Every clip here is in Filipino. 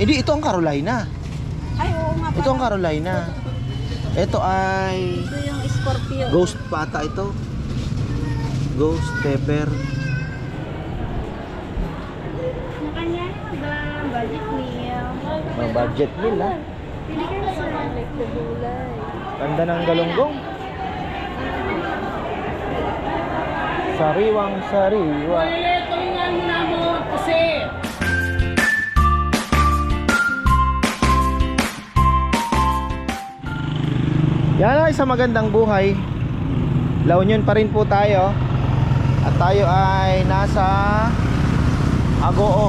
Hindi, ito ang Carolina. Ay, oo nga Ito ang pala. Carolina. Ito ay Ito yung Scorpio. ghost pata ito. Ghost pepper. Nakanya ba budget meal? Ang budget meal ha. Pili kayo sa gulay. Ganda ng galunggong. Sariwang sariwa. Yan ay sa magandang buhay. La Union pa rin po tayo. At tayo ay nasa Agoo.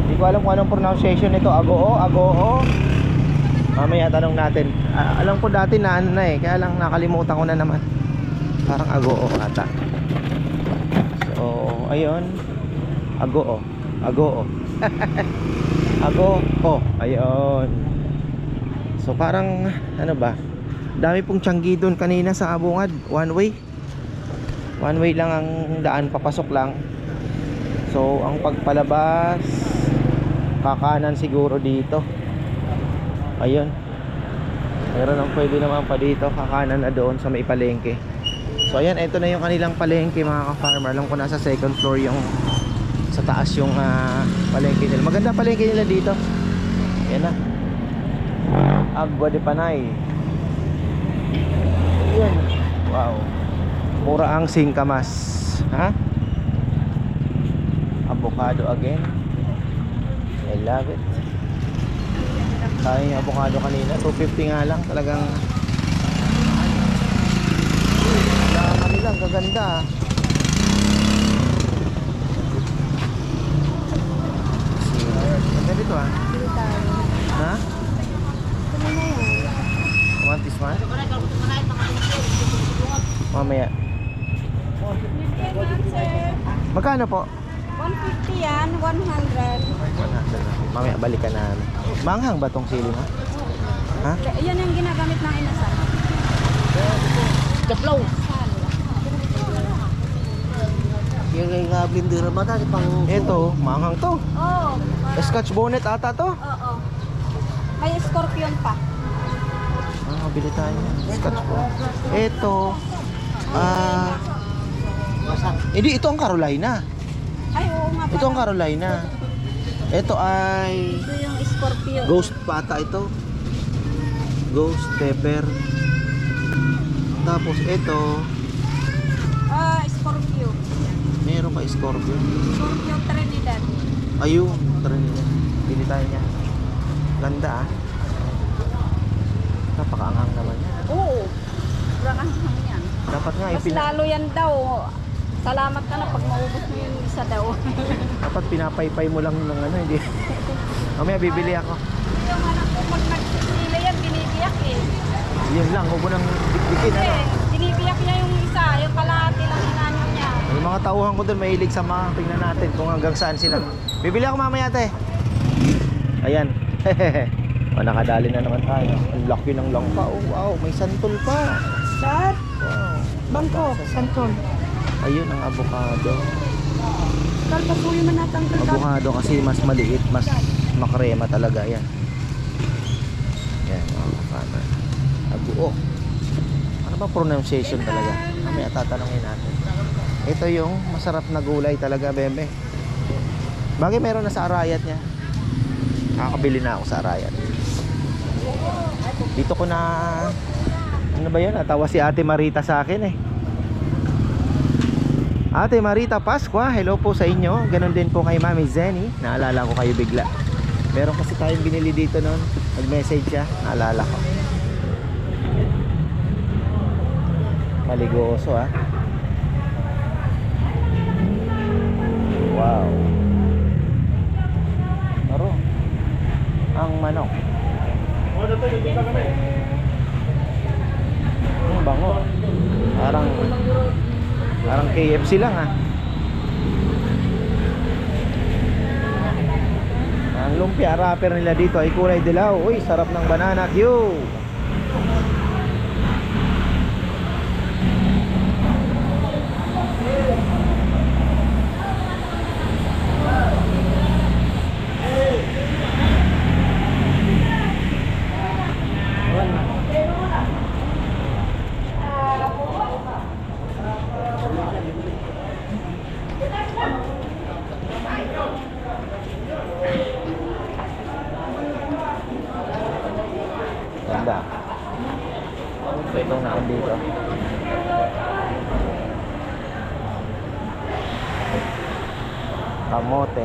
Hindi ko alam kung anong pronunciation nito. Agoo, Agoo. Mamaya tanong natin. Ah, alam ko dati na ano na eh, kaya lang nakalimutan ko na naman. Parang Agoo ata. So, ayun. Agoo. Agoo. Agoo. Ayun. So parang ano ba? Dami pong tiyanggi doon kanina sa Abungad, one way. One way lang ang daan papasok lang. So ang pagpalabas kakanan siguro dito. Ayun. Meron ang pwede naman pa dito, kakanan na doon sa may palengke. So ayan, ito na yung kanilang palengke mga ka-farmer. Alam ko nasa second floor yung sa taas yung ah, palengke nila. Maganda palengke nila dito. Ayan na. Agua de Panay. Ayan. Wow. Mura ang singkamas. Ha? Avocado again. I love it. Kaya yung avocado kanina. 250 nga lang. Talagang wala kanila. Ang gaganda. ah. Ganda dito ah. Tayo. Ha? This one? Mamaya. Magkano po? 150 yan, 100. Mamaya balikan na. Manghang ba tong sili mo? Ha? Yan yung ginagamit ng inasal. Kaplaw. Yung nga blender ba dati pang Ito, manghang to. Oo. Oh, Scotch bonnet ata to. Oo. May scorpion pa. Mabili tayo. Scotch bonnet. Ito, ah, masak. hindi, ito ang Carolina. Ay, oo nga. Ito ang Carolina. Ito ay Ito yung scorpio. ghost pata ito. Ghost pepper. Tapos ito, Ah, scorpio. meron pa scorpion. Scorpio Trinidad. Ayun, tara nila. Bili tayo niya. Ganda ah. Napakaanghang naman yan. Oo. Sobrang anghang yan. Dapat nga Mas ipina lalo yan daw. Salamat ka na pag maubos mo yung isa daw. dapat pinapaypay mo lang ng ano, hindi. Mamaya bibili ako. yung anak ko pag nagsisila yan, binibiyak eh. Yun lang, huwag mo nang Kasi ano. binibiyak niya yung isa, yung kalahati lang inanyo niya. May mga tauhan ko doon mahilig sa mga tingnan natin kung hanggang saan sila. Bibili ako mamaya te. Ayan. o, nakadali na naman tayo. Ang laki ng langka. Oh, wow, may santol pa. Sir, Wow. bangko, santol. Ayun ang avocado. Kalpasuyo man natanggal ka. Avocado kasi mas maliit, mas makrema talaga yan. Yan, mga ka-farmer. Abuo. Ano ba pronunciation talaga? Mamaya tatanungin natin. Ito yung masarap na gulay talaga, bebe. Bagay meron na sa arayat niya. Nakakabili na ako sa arayat. Dito ko na... Ano ba yun? Natawa si Ate Marita sa akin eh. Ate Marita Pasqua, hello po sa inyo. Ganon din po kay Mami Zenny. Naalala ko kayo bigla. Meron kasi tayong binili dito noon. Nag-message siya. Naalala ko. Maligoso ah. Wow. Taro. Ang manok. Ang bango. Parang Parang KFC lang ah. Ang lumpia wrapper nila dito ay kulay dilaw. Uy, sarap ng banana Q. itong nakandito. Kamote,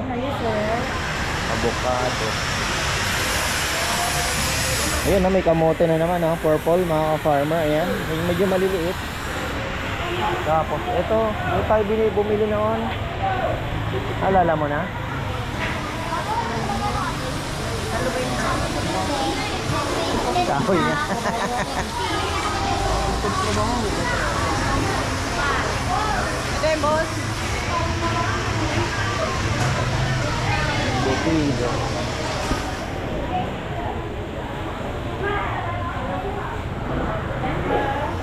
avocado. Ayun na, may kamote na naman, oh. purple, mga farmer. Ayan, yung medyo maliliit. Tapos, ito, yung tayo bini- bumili noon. Alala mo na? Kahoy niya.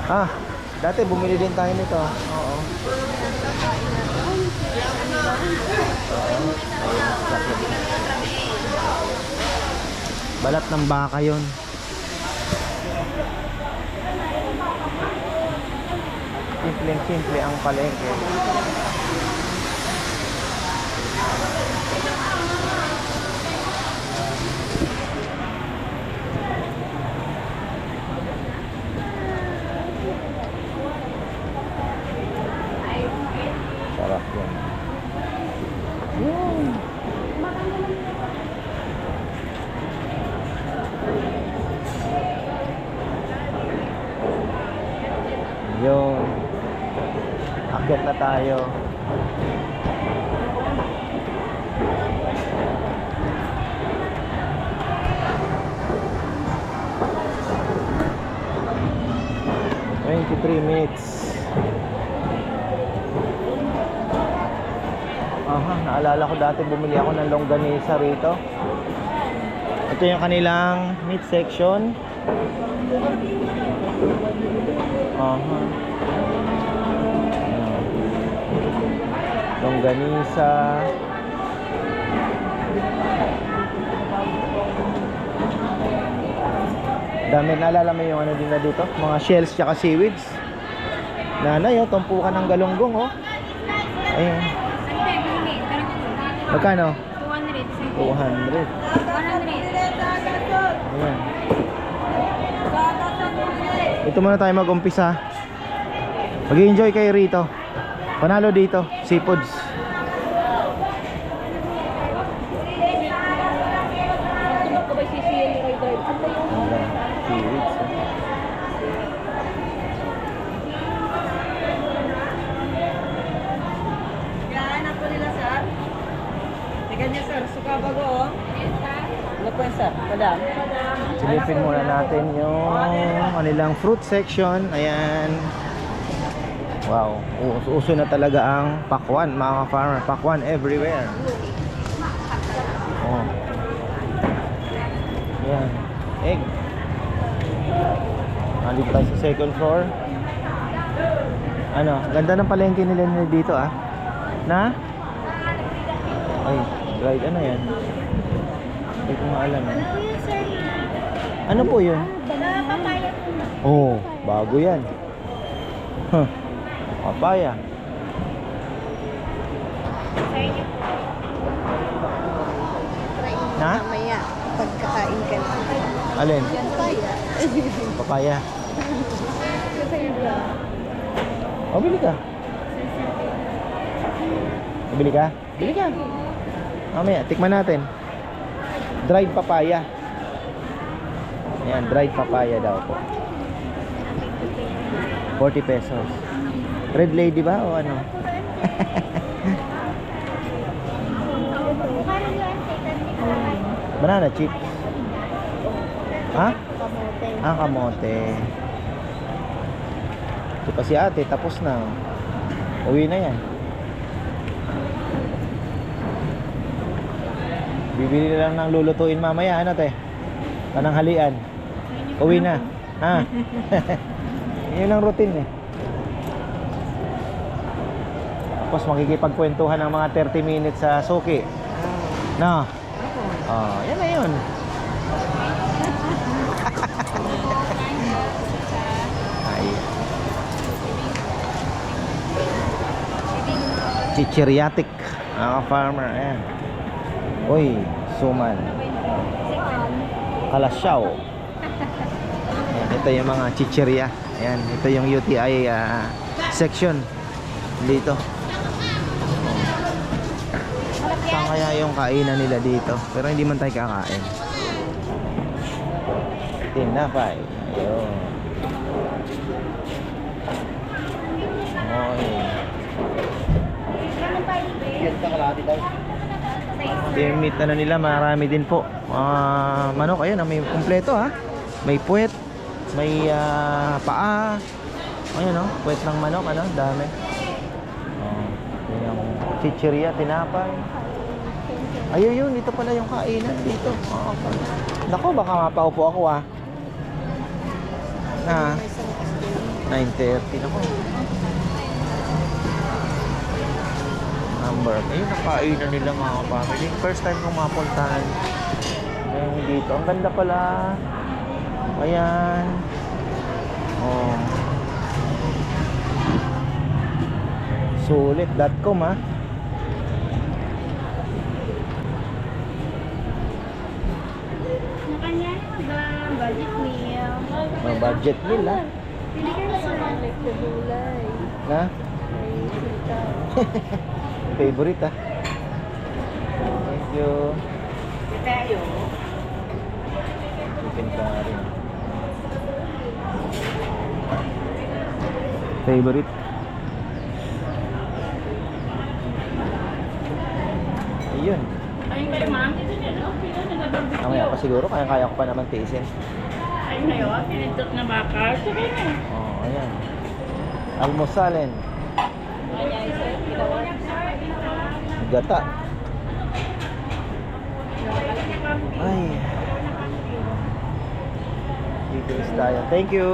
Ah, dati bumili din tayo nito. Oo. Balat ng baka yon. Simpleng simple ang palengke. Sarap yan. Yun. Akyat na tayo. Twenty-three minutes. Aha, naalala ko dati bumili ako ng longganisa rito. Ito yung kanilang meat section. Aha. Longganisa. Dami naalala mo yung ano din na dito, mga shells tsaka seaweeds. Nanay, oh, tumpukan ng galunggong, oh. Ayun. Magkano? 200. 200. 100. Ayan. Ito muna tayo mag-umpisa. Mag-enjoy kayo rito. Panalo dito, seafoods. Ano eh. Oh. Ano. Silipin muna natin yung kanilang fruit section. Ayan. Wow. Uso, na talaga ang pakwan, mga farmer. Pakwan everywhere. Oh. Ayan. Egg. Nandito tayo sa second floor. Ano, ganda ng palengke nila nila dito ah. Na? Ay, dried ano yan? Hindi ko maalam eh. Ano po yun? Oh, bago yan. Huh. Papaya. Na? Mamaya, pagkakain ka na. Alin? Kaya. Papaya. Oh, bili ka. Bili ka? Bili ka. Mamaya, tikman natin. Dried papaya. Ayan, dried papaya daw po. 40 pesos. Red lady ba o ano? Banana chips. Ha? Kamote. Ah, kamote. Ito pa si ate, tapos na. Uwi na yan. Bibili na lang ng lulutuin mamaya, ano te? Pananghalian. Uwi na. Ha? Yun ang routine eh. Tapos makikipagkwentuhan ng mga 30 minutes sa suki. No? Oh, yan na yun. Ay. Chichiriatic. Mga farmer. Ayan. Uy, suman. Kalasyaw. Ayan. Ito yung mga chicheria. Ayan, ito yung UTI ah, section dito. Kaya yung kainan nila dito? Pero hindi man tayo kakain. Tinapay. Ayun. Oy. Yung meat na nila, marami din po. Ah, manok, ayun, ah, may kumpleto ha. May puwet, may ah, paa. Ayun oh, puwet ng manok, ano, dami. Oh, yun yung chicheria, tinapay. Ayun yun, dito pala yung kainan dito. Oh, okay. Nako, baka mapaupo ako ah. Na, 9.30 nako. Number. Ayun, nakainan nila mga family. First time kong mapuntahan. Ayun dito. Ang ganda pala. Ayan. Oh. Sulit.com ha. Budget meal? Mga budget ha. Pili kayo sa like the gulay. Na? May sitaw. Favorite ha. Thank you. Tayo. Chicken curry. Favorite. Ayun. Ayun kayo ma'am, dito niya no? Pila na nababit Mamaya pa siguro, kaya-kaya ko pa naman tiisin. Ayun na yun, pinitot na baka. Sige na. Oh, ayan. Almosalin. Gata. Ay. Dito is tayo. Thank you.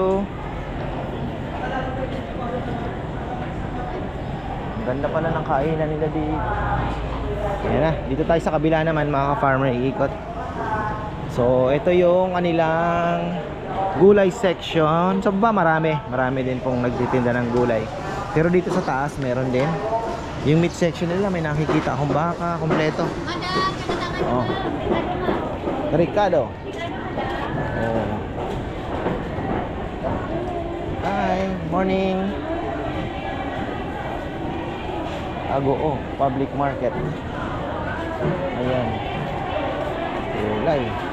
Ang ganda pala ng kainan nila dito. Ayan na. Dito tayo sa kabila naman mga ka-farmer iikot. So, ito yung kanilang gulay section. Sa baba marami. Marami din pong nagtitinda ng gulay. Pero dito sa taas meron din. Yung meat section nila may nakikita akong baka, kompleto. Oh. Ricardo. Oh. Hi, morning. Agoo, public market. Ayan. Gulay.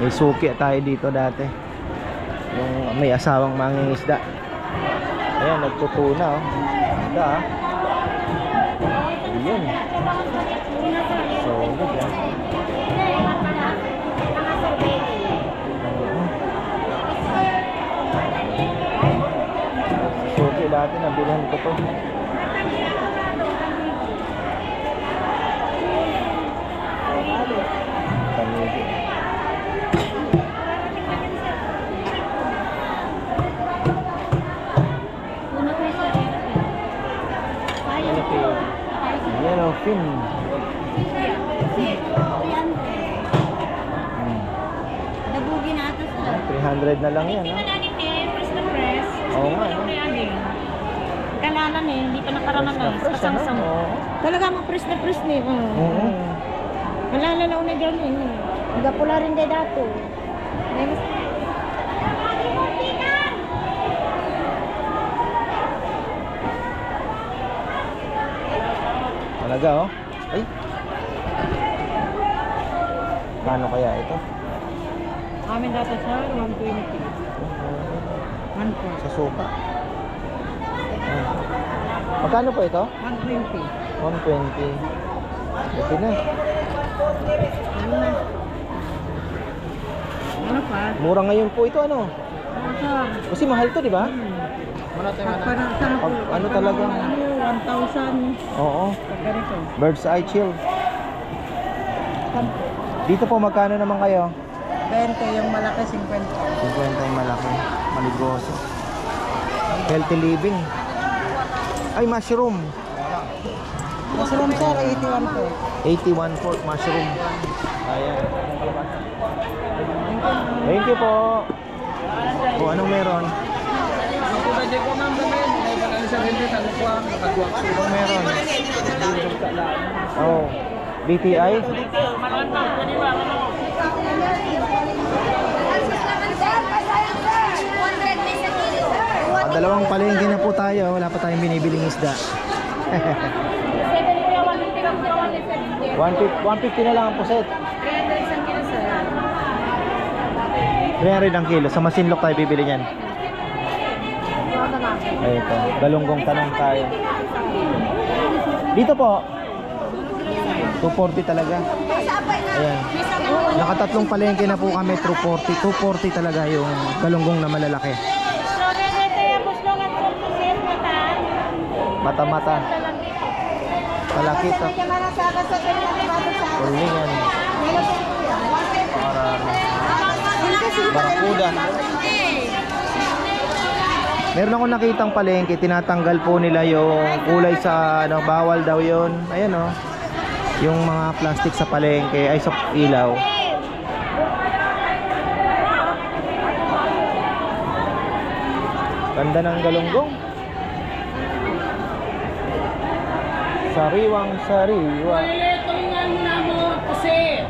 May suki tayo dito dati. Yung may asawang mangingisda. Ayan, nagtutuna oh. Ganda ah. Ayan. So, good ah. Suki dati, nabilhan ko to. Yellowfin. Hmm. Dabugi na ito sa. 300 na lang yan, Hindi ha? na natin press na press. Oo nga? Kalanan eh, hindi pa nakaranan na fresh, ano? Talaga mo press na press ni. Oh. Oo. Malalalaw na dyan eh. Nagapula rin kay dato. May mas... Talaga, oh. Ay. Kano kaya ito? Amin dati sir, 120. 120. Sa suka. Ah. Magkano po ito? 120. 120. Buti na. Ano na? Ano pa? Mura ngayon po ito, ano? Ano sir? Kasi mahal to, di ba? Pag- ano talaga? Ano, 1,000. Oo. Pag ganito. Bird's eye chill. Dito po, magkano naman kayo? 20, yung malaki 50. 50 yung malaki. Maligoso. Healthy living. Ay, mushroom. Mushroom sir, 81 po. 81 pork mushroom. Ayan. Thank you po. O, anong meron? Anong Meron. Oh. BTI? Ah, dalawang palengke na po tayo. Wala pa tayong binibiling isda. 150, 150 na lang ang puset. 300 ang kilo, sir. 300 ang kilo. Sa masinlok tayo bibili niyan. Ay, ito. Galunggong tanong tayo. Dito po. 240 talaga. Ayan. Nakatatlong palengke na po kami. 240. 240 talaga yung galunggong na malalaki. Mata-mata. Palaki to. Tulingan. Marami. Barakuda. Meron ako nakitang palengke, tinatanggal po nila yung kulay sa ano, bawal daw yon. Ayan oh. Yung mga plastic sa palengke ay sa ilaw. Ganda ng galunggong. Sariwang sariwa. tulingan mo na mo kasi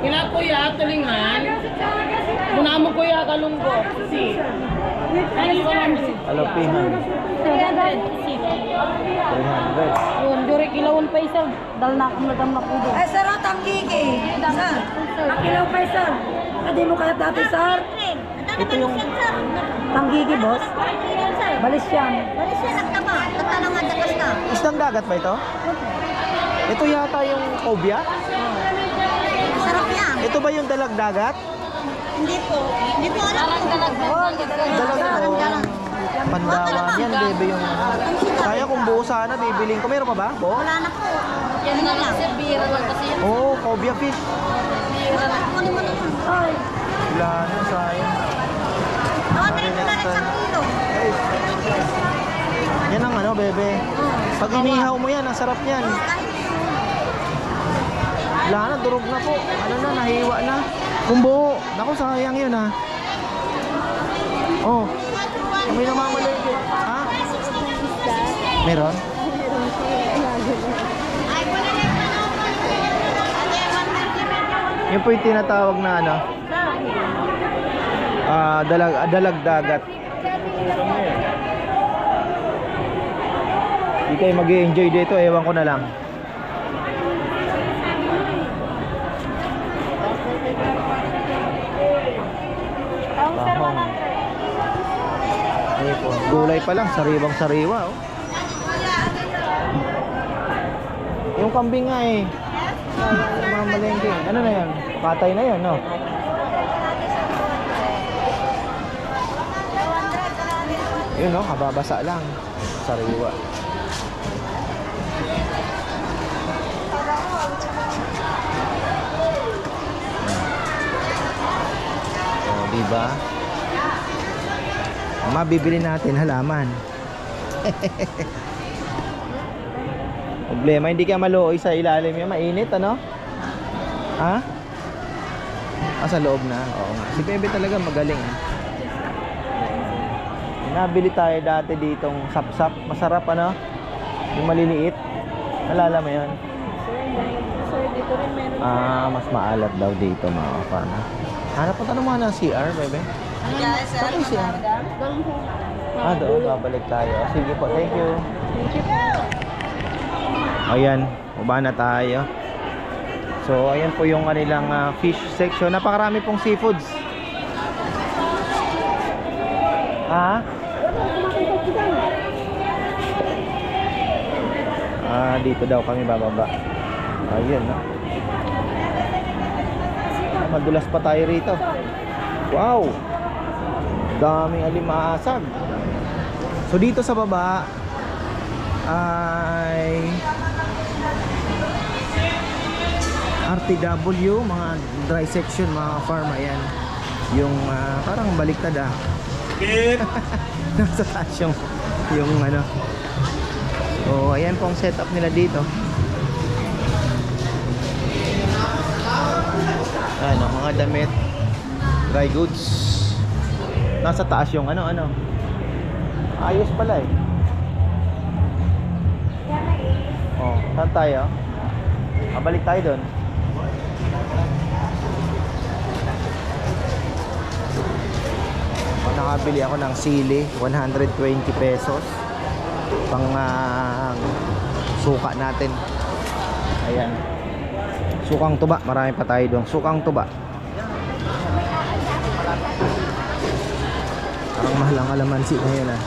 kina kuya tulingan muna mo kuya kalunggo si Alapihan. 300. Yun, duri kilawon pa isa. Dal na kam nagam na kudo. Ay, sir, oh, tanggigi. Sir, ang kilaw pa. Hindi mo kaya dati, sir. Ito yung Tanggigi, boss. Balis yan. isdang dagat ba ito? Ito yata yung cobia? Sarap yan. Ito ba yung dalag dagat? Hindi po. Hindi po alam kung Dalag oh. Pandawan yan, bebe yung Kaya kung buo sana, bibiling ko. Meron pa ba? Buo? Wala na po. Yan na lang. Sir, bira lang kasi yan. Oo, oh, cobia fish. Bira lang. Kunin mo na yun. Ay. Wala na, sayang. Orderin mo na rin sa kilo. Yan ang ano, bebe. Pag inihaw mo yan, ang sarap yan. Wala na, durog na po. Ano na, nahiwa na. Kung buo. Naku, sayang yun ha. Oh. May namamalengke. Ha? Meron? Yun po yung tinatawag na ano. Ah, dalag, ah, dalag dagat. Di kayo mag enjoy dito, ewan ko na lang. Tahong. Ayun gulay pa lang, sariwang sariwa oh. Yung kambing nga eh. Mga malengke. Ano na yan? Patay na yan, no? Yun, no? Kababasa lang. Sariwa. Di ba? Ang mabibili natin halaman. Problema, hindi ka maluoy sa ilalim yan. Mainit, ano? Ha? Ah, sa loob na. Oo nga. Si Bebe talaga magaling. Eh. Nabili tayo dati ditong sapsap. Masarap, ano? Yung maliliit. Nalala mo yun? Sir, dito rin meron. Ah, mas maalat daw dito mga kapana. Hanap po tanong mga ng CR, Bebe. Yes, sir. Saan yung CR? Ah, doon. Babalik tayo. Sige po, thank you. Ayan, baba na tayo. So, ayan po yung kanilang ah, fish section. Napakarami pong seafoods. Ha? Ah, dito daw kami bababa. Ayun, no? Madulas pa tayo rito. Wow! Daming alimasag. So dito sa baba ay RTW, mga dry section, mga farm, ayan. Yung ah, parang baliktad ah. Nasa taas yung, yung ano. So ayan po ang setup nila dito. Damit, dry goods. Nasa taas yung ano, ano. Ayos pala eh. Oh, saan tayo? Ah, balik tayo doon. nakabili ako ng sili 120 pesos pang ah, suka natin ayan sukang tuba marami pa tayo doon sukang tuba parang mahal ang alamansi ngayon ah.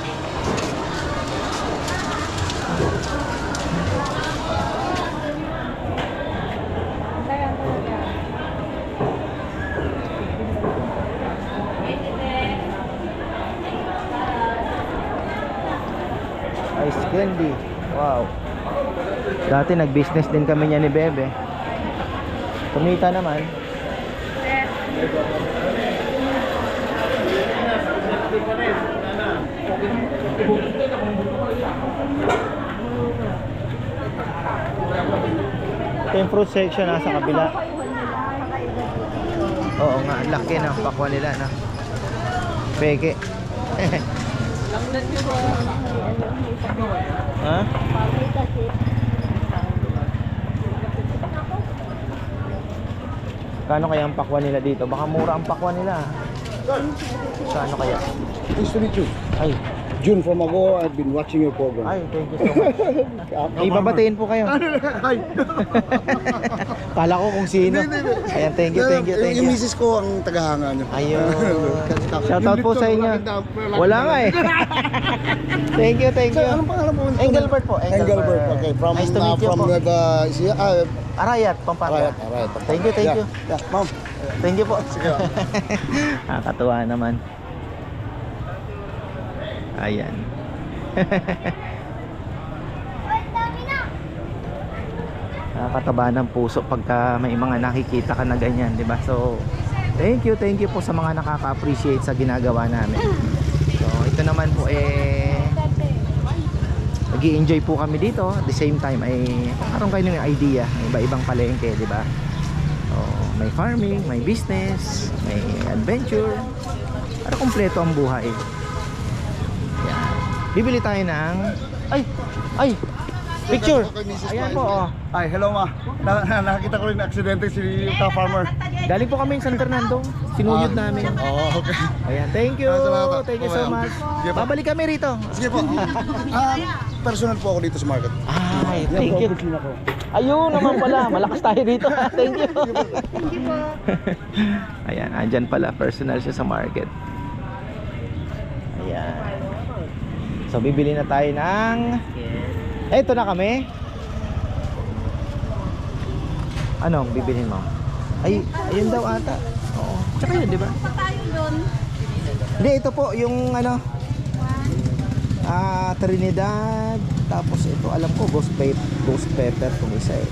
Ice candy. Wow. Dati nag-business din kami niya ni Bebe. Kumita naman ito yung fruit section nasa kabila oo nga laki ng pakwa nila no? peke ha? Kano kaya ang pakwan nila dito? Baka mura ang pakwan nila. Kano kaya? Nice to meet you. Ay, June from Ago, I've been watching your program. ay, thank you so much. Ibabatiin po kayo. Hi. Kala ko kung sino. Ayan, thank you, thank you, thank Yung you. misis ko ang tagahanga niyo. Ayun. Shoutout po sa inyo. Wala nga eh. Thank you, thank you. anong pangalan mo? Engelbert po, Engelbert. Okay, from Nice to uh, meet you from po. Nueva Ecija. Ah, Arayat, Pampanga. alright, alright. Thank you, thank you. Ma'am. Thank you po. Nakakatuwa naman. Ayan. Nakakataba ng puso pagka may mga nakikita ka na ganyan, di ba? So, thank you, thank you po sa mga nakaka-appreciate sa ginagawa namin. So, ito naman po eh nag enjoy po kami dito at the same time ay karoon kayo ng idea ng iba-ibang palengke, di ba? May farming, may business, may adventure. Para kumpleto ang buhay. Yan. Bibili tayo ng ay ay picture. Ayan po oh. Ay, hello ma. Na, na, nakakita ko rin na aksidente si ka farmer. Galing po kami sa San Fernando. Sinuyod Ah, namin. Oo, okay. Ayan, thank you. Salamat. Thank you so Okay. much. Sige po. Babalik kami rito. Sige po. Ah, personal po ako dito sa market. Ay, thank you. Ayun naman pala, malakas tayo dito. Thank you. Ayan, andyan pala, personal siya sa market. Ayan. So, bibili na tayo ng... Eto na kami. Ano, bibilhin mo? Ay, ayun daw ata. Oo. Tsaka yun, di ba? Pa tayo doon. Hindi, ito po, yung ano... Ah, Trinidad. Tapos ito, alam ko, ghost pepper, ghost pepper kung isa eh.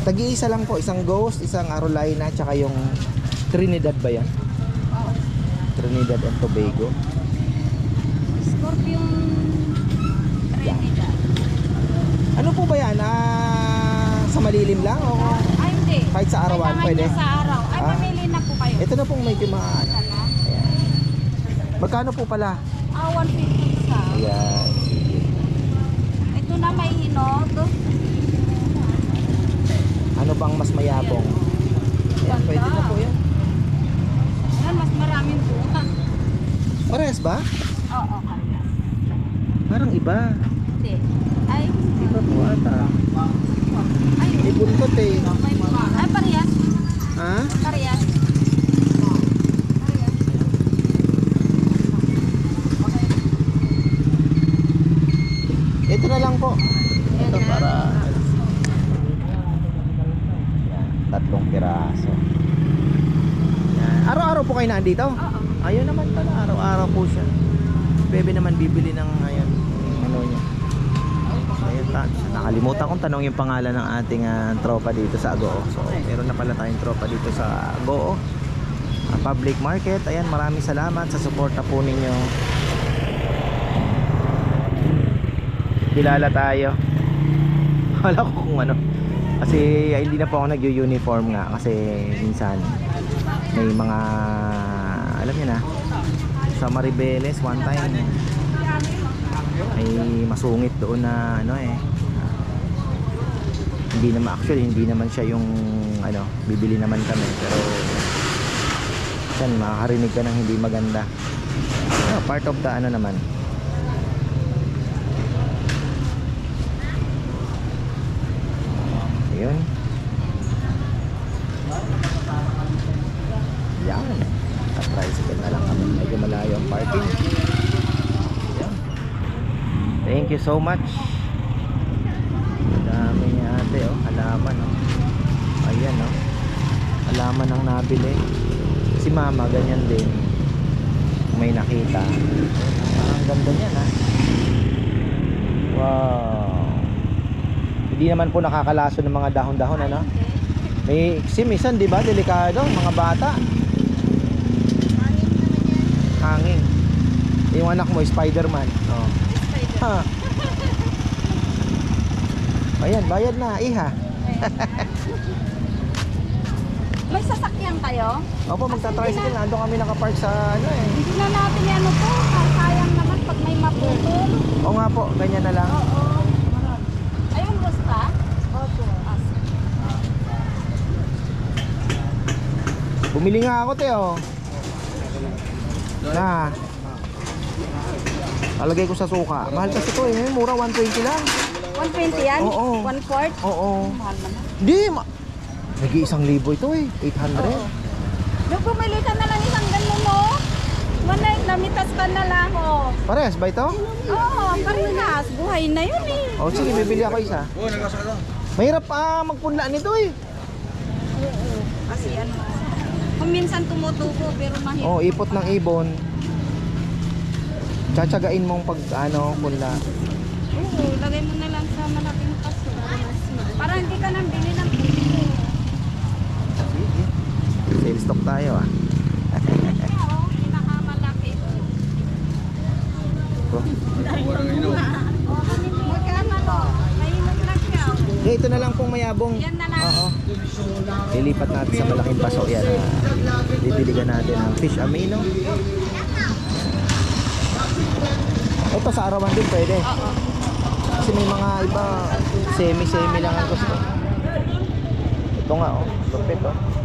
Tagi-isa lang po, isang ghost, isang Arolina, tsaka yung Trinidad ba yan? Trinidad and Tobago. Scorpion Trinidad. Ano po ba yan? Ah, sa malilim lang o Ay, hindi. kahit sa arawan Kailangan pwede? sa araw. Ay, Ah. mamili na po kayo. Ito na pong medyo ano. Ayan. Magkano po pala? Ah, 150 isa. Ayan. Hinog. Ano bang mas mayabong? Ayan, pwede na po yan. Ayan, mas maraming bunga. Parehas ba? Oo, kaya. Parang iba. Hindi. Ay, Iba po ata. ay, May buntot eh. Ay, parehas. Ha? Parehas. Ito na lang po. Ito para Yan, tatlong piraso. Yan. Araw-araw po kayo nandito? Oo. Ayun naman pala, araw-araw po siya. Bebe naman bibili ng ayun, ano niya. Ayun, ta- nakalimutan kong tanong yung pangalan ng ating ah, tropa dito sa Agoo. So, meron na pala tayong tropa dito sa Agoo. Ah, public market. Ayan, maraming salamat sa suporta po ninyo. Kilala tayo. Wala ko kung ano. Kasi ay, hindi na po ako nag-uniform nga kasi minsan may mga alam niyo na sa Maribeles one time ay masungit doon na ano eh ah, hindi naman actually hindi naman siya yung ano bibili naman kami pero Yan, makakarinig ka ng hindi maganda. Ah, part of the ano naman. Ayun. Yan. Sa tricycle na lang kami. Medyo malayo ang parking. Yan. Thank you so much. Dami ni ate oh. Halaman oh. Ayan oh. Halaman ang nabili. Si mama ganyan din. May nakita. Ah, Ang ganda niyan ha. Wow. Hindi naman po nakakalaso ng mga dahon-dahon ano. May simisan, di ba? Delikado, mga bata. Hangin. Yung anak mo, Spider-Man. Oh. Ha. Ayan, bayad na, iha. May sasakyan kayo? Opo, magta-tricycle. Nandun kami nakapark sa ano eh. Hindi na natin yan po. Sayang naman pag may maputol. Oo nga po, ganyan na lang. Oo. Ayun, gusta? Opo. Bumili nga ako, te, oh. Na. Alagay ko sa suka. Mahal kasi to eh. Mura, 120 lang. 120 yan? Oo. One quart? Oo. Mahal naman. Di, ma... Nag-iisang libo ito eh. 800. Nung bumili ka na lang isang ganun mo, manay, namitas ka na lang, oh. Parehas ba ito? Oo, parehas. Buhay na yun eh. O sige, bibili ako isa. Mahirap pa magpunla nito eh. Kasi ano, kung minsan tumutubo pero mahirap. Oh, ipot ng ibon. Tsatsagain mong pag ano, punla. Oo, lagay mo na lang sa malaking paso. Para hindi ka nang bili ng puso. Sige. Sales stock tayo ah. Kaya oh. Ito. Eh, ito na lang pong mayabong. Yan na lang. Oo. Lilipat natin sa malaking paso yan. ah. Didiligan natin ng fish amino. Ito sa arawan din pwede. Oo. Kasi may mga iba semi-semi lang ang gusto. Ito nga oh, lupit oh.